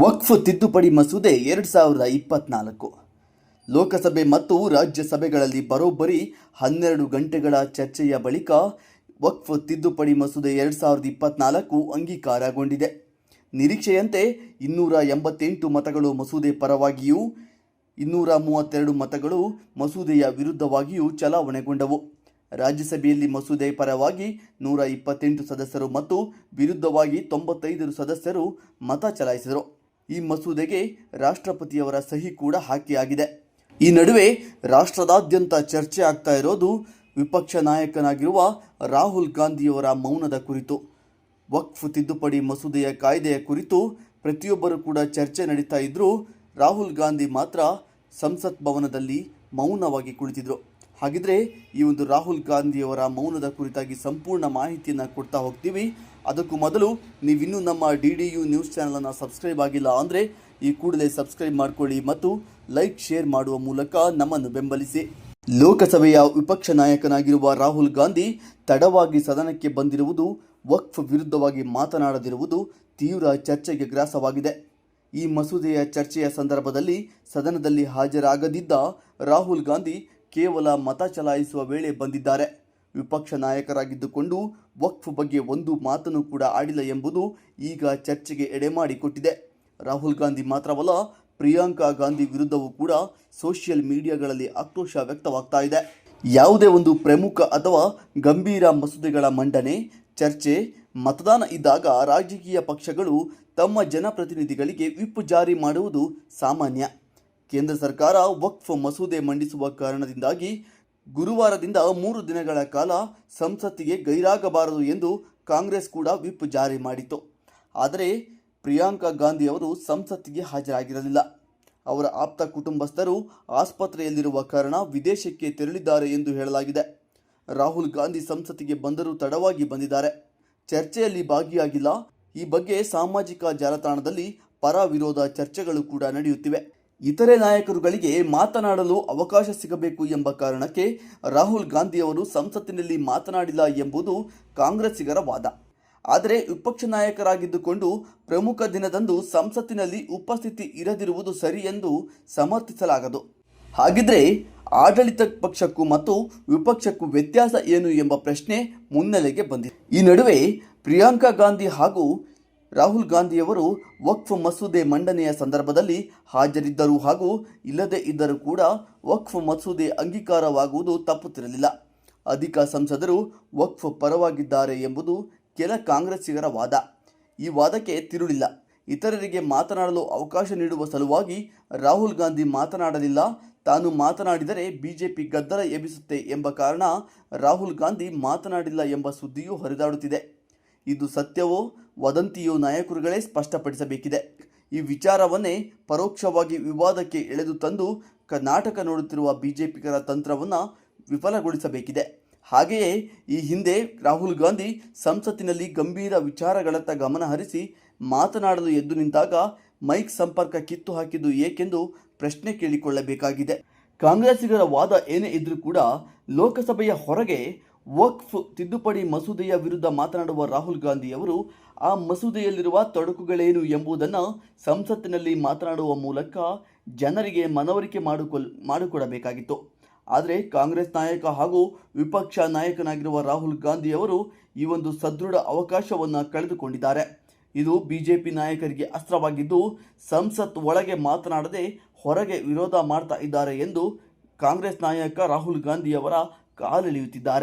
ವಕ್ಫ್ ತಿದ್ದುಪಡಿ ಮಸೂದೆ ಎರಡು ಸಾವಿರದ ಇಪ್ಪತ್ನಾಲ್ಕು. ಲೋಕಸಭೆ ಮತ್ತು ರಾಜ್ಯಸಭೆಗಳಲ್ಲಿ ಬರೋಬ್ಬರಿ ಹನ್ನೆರಡು ಗಂಟೆಗಳ ಚರ್ಚೆಯ ಬಳಿಕ ವಕ್ಫ್ ತಿದ್ದುಪಡಿ ಮಸೂದೆ ಎರಡು ಸಾವಿರದ ಇಪ್ಪತ್ನಾಲ್ಕು ಅಂಗೀಕಾರಗೊಂಡಿದೆ. ನಿರೀಕ್ಷೆಯಂತೆ ಇನ್ನೂರ ಎಂಬತ್ತೆಂಟು ಮತಗಳು ಮಸೂದೆ ಪರವಾಗಿಯೂ ಇನ್ನೂರ ಮೂವತ್ತೆರಡು ಮತಗಳು ಮಸೂದೆಯ ವಿರುದ್ಧವಾಗಿಯೂ ಚಲಾವಣೆಗೊಂಡವು. ರಾಜ್ಯಸಭೆಯಲ್ಲಿ ಮಸೂದೆ ಪರವಾಗಿ ನೂರ ಇಪ್ಪತ್ತೆಂಟು ಸದಸ್ಯರು ಮತ್ತು ವಿರುದ್ಧವಾಗಿ ತೊಂಬತ್ತೈದು ಸದಸ್ಯರು ಮತ ಚಲಾಯಿಸಿದರು. ಈ ಮಸೂದೆಗೆ ರಾಷ್ಟ್ರಪತಿಯವರ ಸಹಿ ಕೂಡ ಹಾಕಿಯಾಗಿದೆ. ಈ ನಡುವೆ ರಾಷ್ಟ್ರದಾದ್ಯಂತ ಚರ್ಚೆ ಆಗ್ತಾ ಇರೋದು ವಿಪಕ್ಷ ನಾಯಕನಾಗಿರುವ ರಾಹುಲ್ ಗಾಂಧಿಯವರ ಮೌನದ ಕುರಿತು. ವಕ್ಫ್ ತಿದ್ದುಪಡಿ ಮಸೂದೆಯ ಕಾಯ್ದೆಯ ಕುರಿತು ಪ್ರತಿಯೊಬ್ಬರು ಕೂಡ ಚರ್ಚೆ ನಡೀತಾ ಇದ್ದರೂ ರಾಹುಲ್ ಗಾಂಧಿ ಮಾತ್ರ ಸಂಸತ್ ಭವನದಲ್ಲಿ ಮೌನವಾಗಿ ಕುಳಿತಿದ್ರು. ಹಾಗಿದ್ರೆ ಈ ಒಂದು ರಾಹುಲ್ ಗಾಂಧಿಯವರ ಮೌನದ ಕುರಿತಾಗಿ ಸಂಪೂರ್ಣ ಮಾಹಿತಿಯನ್ನು ಕೊಡ್ತಾ ಹೋಗ್ತೀವಿ. ಅದಕ್ಕೂ ಮೊದಲು ನೀವಿನ್ನೂ ನಮ್ಮ ಡಿ ಡಿ ಯು ನ್ಯೂಸ್ ಚಾನಲನ್ನು ಸಬ್ಸ್ಕ್ರೈಬ್ ಆಗಿಲ್ಲ ಅಂದರೆ ಈ ಕೂಡಲೇ ಸಬ್ಸ್ಕ್ರೈಬ್ ಮಾಡಿಕೊಳ್ಳಿ ಮತ್ತು ಲೈಕ್, ಶೇರ್ ಮಾಡುವ ಮೂಲಕ ನಮ್ಮನ್ನು ಬೆಂಬಲಿಸಿ. ಲೋಕಸಭೆಯ ವಿಪಕ್ಷ ನಾಯಕನಾಗಿರುವ ರಾಹುಲ್ ಗಾಂಧಿ ತಡವಾಗಿ ಸದನಕ್ಕೆ ಬಂದಿರುವುದು, ವಕ್ಫ್ ವಿರುದ್ಧವಾಗಿ ಮಾತನಾಡದಿರುವುದು ತೀವ್ರ ಚರ್ಚೆಗೆ ಗ್ರಾಸವಾಗಿದೆ. ಈ ಮಸೂದೆಯ ಚರ್ಚೆಯ ಸಂದರ್ಭದಲ್ಲಿ ಸದನದಲ್ಲಿ ಹಾಜರಾಗದಿದ್ದ ರಾಹುಲ್ ಗಾಂಧಿ ಕೇವಲ ಮತ ಚಲಾಯಿಸುವ ವೇಳೆ ಬಂದಿದ್ದಾರೆ. ವಿಪಕ್ಷ ನಾಯಕರಾಗಿದ್ದುಕೊಂಡು ವಕ್ಫ್ ಬಗ್ಗೆ ಒಂದು ಮಾತನ್ನು ಕೂಡ ಆಡಿಲ್ಲ ಎಂಬುದು ಈಗ ಚರ್ಚೆಗೆ ಎಡೆಮಾಡಿಕೊಟ್ಟಿದೆ ರಾಹುಲ್ ಗಾಂಧಿ ಮಾತ್ರವಲ್ಲ, ಪ್ರಿಯಾಂಕಾ ಗಾಂಧಿ ವಿರುದ್ಧವೂ ಕೂಡ ಸೋಷಿಯಲ್ ಮೀಡಿಯಾಗಳಲ್ಲಿ ಆಕ್ರೋಶ ವ್ಯಕ್ತವಾಗ್ತಾ ಇದೆ. ಯಾವುದೇ ಒಂದು ಪ್ರಮುಖ ಅಥವಾ ಗಂಭೀರ ಮಸೂದೆಗಳ ಮಂಡನೆ, ಚರ್ಚೆ, ಮತದಾನ ಇದ್ದಾಗ ರಾಜಕೀಯ ಪಕ್ಷಗಳು ತಮ್ಮ ಜನಪ್ರತಿನಿಧಿಗಳಿಗೆ ವಿಪ್ ಜಾರಿ ಮಾಡುವುದು ಸಾಮಾನ್ಯ. ಕೇಂದ್ರ ಸರ್ಕಾರ ವಕ್ಫ್ ಮಸೂದೆ ಮಂಡಿಸುವ ಕಾರಣದಿಂದಾಗಿ ಗುರುವಾರದಿಂದ ಮೂರು ದಿನಗಳ ಕಾಲ ಸಂಸತ್ತಿಗೆ ಗೈರಾಗಬಾರದು ಎಂದು ಕಾಂಗ್ರೆಸ್ ಕೂಡ ವಿಪ್ ಜಾರಿ ಮಾಡಿತು ಆದರೆ ಪ್ರಿಯಾಂಕಾ ಗಾಂಧಿ ಅವರು ಸಂಸತ್ತಿಗೆ ಹಾಜರಾಗಿರಲಿಲ್ಲ. ಅವರ ಆಪ್ತ ಕುಟುಂಬಸ್ಥರು ಆಸ್ಪತ್ರೆಯಲ್ಲಿರುವ ಕಾರಣ ವಿದೇಶಕ್ಕೆ ತೆರಳಿದ್ದಾರೆ ಎಂದು ಹೇಳಲಾಗಿದೆ. ರಾಹುಲ್ ಗಾಂಧಿ ಸಂಸತ್ತಿಗೆ ಬಂದರೂ ತಡವಾಗಿ ಬಂದಿದ್ದಾರೆ. ಚರ್ಚೆಯಲ್ಲಿ ಭಾಗಿಯಾಗಿಲ್ಲ. ಈ ಬಗ್ಗೆ ಸಾಮಾಜಿಕ ಜಾಲತಾಣದಲ್ಲಿ ಪರ ವಿರೋಧ ಚರ್ಚೆಗಳು ಕೂಡ ನಡೆಯುತ್ತಿವೆ. ಇತರೆ ನಾಯಕರುಗಳಿಗೆ ಮಾತನಾಡಲು ಅವಕಾಶ ಸಿಗಬೇಕು ಎಂಬ ಕಾರಣಕ್ಕೆ ರಾಹುಲ್ ಗಾಂಧಿಯವರು ಸಂಸತ್ತಿನಲ್ಲಿ ಮಾತನಾಡಿಲ್ಲ ಎಂಬುದು ಕಾಂಗ್ರೆಸ್ಸಿಗರ ವಾದ. ಆದರೆ ವಿಪಕ್ಷ ನಾಯಕರಾಗಿದ್ದುಕೊಂಡು ಪ್ರಮುಖ ದಿನದಂದು ಸಂಸತ್ತಿನಲ್ಲಿ ಉಪಸ್ಥಿತಿ ಇರದಿರುವುದು ಸರಿ ಎಂದು ಸಮರ್ಥಿಸಲಾಗದು. ಹಾಗಿದ್ರೆ ಆಡಳಿತ ಪಕ್ಷಕ್ಕೂ ಮತ್ತು ವಿಪಕ್ಷಕ್ಕೂ ವ್ಯತ್ಯಾಸ ಏನು ಎಂಬ ಪ್ರಶ್ನೆ ಮುನ್ನೆಲೆಗೆ ಬಂದಿದೆ. ಈ ನಡುವೆ ಪ್ರಿಯಾಂಕಾ ಗಾಂಧಿ ಹಾಗೂ ರಾಹುಲ್ ಗಾಂಧಿಯವರು ವಕ್ಫ್ ಮಸೂದೆ ಮಂಡನೆಯ ಸಂದರ್ಭದಲ್ಲಿ ಹಾಜರಿದ್ದರು ಹಾಗೂ ಇಲ್ಲದೇ ಇದ್ದರೂ ಕೂಡ ವಕ್ಫ್ ಮಸೂದೆ ಅಂಗೀಕಾರವಾಗುವುದು ತಪ್ಪುತ್ತಿರಲಿಲ್ಲ. ಅಧಿಕ ಸಂಸದರು ವಕ್ಫ್ ಪರವಾಗಿದ್ದಾರೆ ಎಂಬುದು ಕೆಲ ಕಾಂಗ್ರೆಸ್ಸಿಗರ ವಾದ. ಈ ವಾದಕ್ಕೆ ತಿರುಳಿಲ್ಲ. ಇತರರಿಗೆ ಮಾತನಾಡಲು ಅವಕಾಶ ನೀಡುವ ಸಲುವಾಗಿ ರಾಹುಲ್ ಗಾಂಧಿ ಮಾತನಾಡಲಿಲ್ಲ. ತಾನು ಮಾತನಾಡಿದರೆ ಬಿಜೆಪಿ ಗದ್ದಲ ಎಬ್ಬಿಸುತ್ತೆ ಎಂಬ ಕಾರಣ ರಾಹುಲ್ ಗಾಂಧಿ ಮಾತನಾಡಿಲ್ಲ ಎಂಬ ಸುದ್ದಿಯೂ ಹರಿದಾಡುತ್ತಿದೆ. ಇದು ಸತ್ಯವೋ ವದಂತಿಯೋ ನಾಯಕರುಗಳೇ ಸ್ಪಷ್ಟಪಡಿಸಬೇಕಿದೆ. ಈ ವಿಚಾರವನ್ನೇ ಪರೋಕ್ಷವಾಗಿ ವಿವಾದಕ್ಕೆ ಎಳೆದು ತಂದು ಕರ್ನಾಟಕ ನೋಡುತ್ತಿರುವ ಬಿಜೆಪಿಗರ ತಂತ್ರವನ್ನು ವಿಫಲಗೊಳಿಸಬೇಕಿದೆ. ಹಾಗೆಯೇ ಈ ಹಿಂದೆ ರಾಹುಲ್ ಗಾಂಧಿ ಸಂಸತ್ತಿನಲ್ಲಿ ಗಂಭೀರ ವಿಚಾರಗಳತ್ತ ಗಮನ ಹರಿಸಿ ಮಾತನಾಡಲು ಎದ್ದು ನಿಂತಾಗ ಮೈಕ್ ಸಂಪರ್ಕ ಕಿತ್ತು ಹಾಕಿದ್ದು ಏಕೆಂದು ಪ್ರಶ್ನೆ ಕೇಳಿಕೊಳ್ಳಬೇಕಾಗಿದೆ. ಕಾಂಗ್ರೆಸ್ಸಿಗರ ವಾದ ಏನೇ ಇದ್ದರೂ ಕೂಡ ಲೋಕಸಭೆಯ ಹೊರಗೆ ವಕ್ಫ್ ತಿದ್ದುಪಡಿ ಮಸೂದೆಯ ವಿರುದ್ಧ ಮಾತನಾಡುವ ರಾಹುಲ್ ಗಾಂಧಿಯವರು, ಆ ಮಸೂದೆಯಲ್ಲಿರುವ ತೊಡಕುಗಳೇನು ಎಂಬುದನ್ನು ಸಂಸತ್ತಿನಲ್ಲಿ ಮಾತನಾಡುವ ಮೂಲಕ ಜನರಿಗೆ ಮನವರಿಕೆ ಮಾಡಿಕೊಲ್, ಮಾಡಿಕೊಡಬೇಕಾಗಿತ್ತು. ಆದರೆ ಕಾಂಗ್ರೆಸ್ ನಾಯಕ ಹಾಗೂ ವಿಪಕ್ಷ ನಾಯಕನಾಗಿರುವ ರಾಹುಲ್ ಗಾಂಧಿಯವರು ಈ ಒಂದು ಸದೃಢ ಅವಕಾಶವನ್ನು ಕಳೆದುಕೊಂಡಿದ್ದಾರೆ. ಇದು ಬಿಜೆಪಿ ನಾಯಕರಿಗೆ ಅಸ್ತ್ರವಾಗಿದ್ದು, ಸಂಸತ್ ಒಳಗೆ ಮಾತನಾಡದೆ ಹೊರಗೆ ವಿರೋಧ ಮಾಡ್ತಾ ಇದ್ದಾರೆ ಎಂದು ಕಾಂಗ್ರೆಸ್ ನಾಯಕ ರಾಹುಲ್ ಗಾಂಧಿಯವರ ಕಾಲೆಳೆಯುತ್ತಿದ್ದಾರೆ.